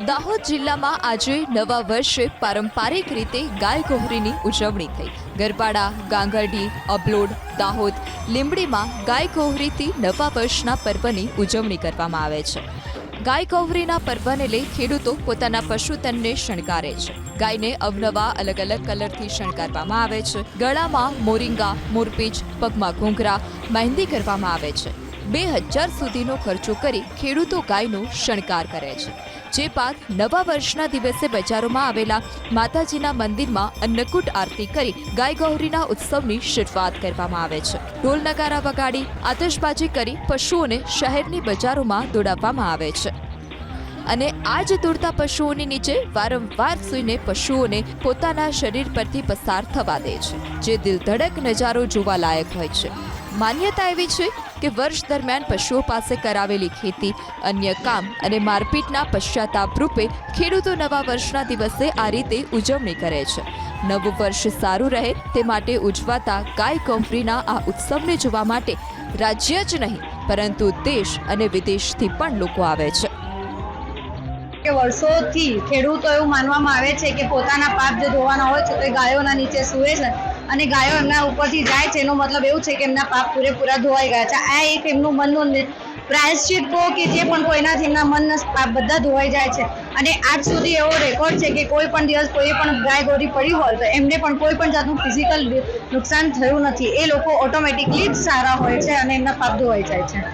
દાહોદ જિલ્લામાં આજે નવા વર્ષે પારંપરિક રીતે ગાય ગૌરીની ઉજવણી થઈ. ગરબાડા, ગાંગરડી, અબલોડ, દાહોદ, લીંબડીમાં ગાય ગૌરીથી નવા વર્ષના પર્વની ઉજવણી કરવામાં આવે છે. ગાય ગૌરીના પર્વને લઈ ખેડૂતો પોતાના પશુતનને શણગારે છે. ગાયને અવનવા અલગ અલગ કલરથી શણગારવામાં આવે છે. ગળામાં મોરિંગા, મોરપીચ, પગમાં ઘૂંઘરા, મહેંદી કરવામાં આવે છે. બે હજાર સુધીનો ખર્ચો કરી ખેડૂતો ગાયનો શણગાર કરે છે. જે બાદ નવા વર્ષના દિવસે બજારોમાં આવેલા માતાજીના મંદિરમાં અન્નકૂટ આરતી કરી ગાય ગૌરીના ઉત્સવની શરૂઆત કરવામાં આવે છે. ઢોલ નગારા વગાડી આતશબાજી કરી પશુઓને શહેરની બજારોમાં દોડાવવામાં આવે છે. અને આ જ દોડતા પશુઓની નીચે વારંવાર સૂઈને પશુઓને પોતાના શરીર પરથી પસાર થવા દે છે, જે દિલધડક નજારો જોવા લાયક હોય છે. માન્યતા એવી છે કે વર્ષ દરમિયાન પશુઓ પાસે કરાવેલી ખેતી, અન્ય કામ અને મારપીટના પશ્ચાતાપ રૂપે ખેડૂતો નવા વર્ષના દિવસે આ રીતે ઉજવણી કરે છે. નવું વર્ષ સારું રહે તે માટે ઉજવાતા ગાય ગૌરીના આ ઉત્સવને જોવા માટે રાજ્ય જ નહીં, પરંતુ દેશ અને વિદેશથી પણ લોકો આવે છે. કે વર્ષોથી ખેડૂતો એવું માનવામાં આવે છે કે પોતાના પાક જે ધોવાના હોય છે તો ગાયોના નીચે સૂવે છે અને ગાયો એમના ઉપરથી જાય છે, એનો મતલબ એવું છે કે એમના પાપ પૂરેપૂરા ધોવાઈ ગયા છે. આ એક એમનું મનનું પ્રાયશ્ચિત કહો કે જે પણ કોઈનાથી એમના મનના પાપ બધા ધોવાઈ જાય છે. અને આજ સુધી એવો રેકોર્ડ છે કે કોઈ પણ દિવસ કોઈ પણ ગાય ગોરી પડી હોય તો એમને પણ કોઈ પણ જાતનું ફિઝિકલ નુકસાન થયું નથી. એ લોકો ઓટોમેટિકલી જ સારા હોય છે અને એમના પાપ ધોવાઈ જાય છે.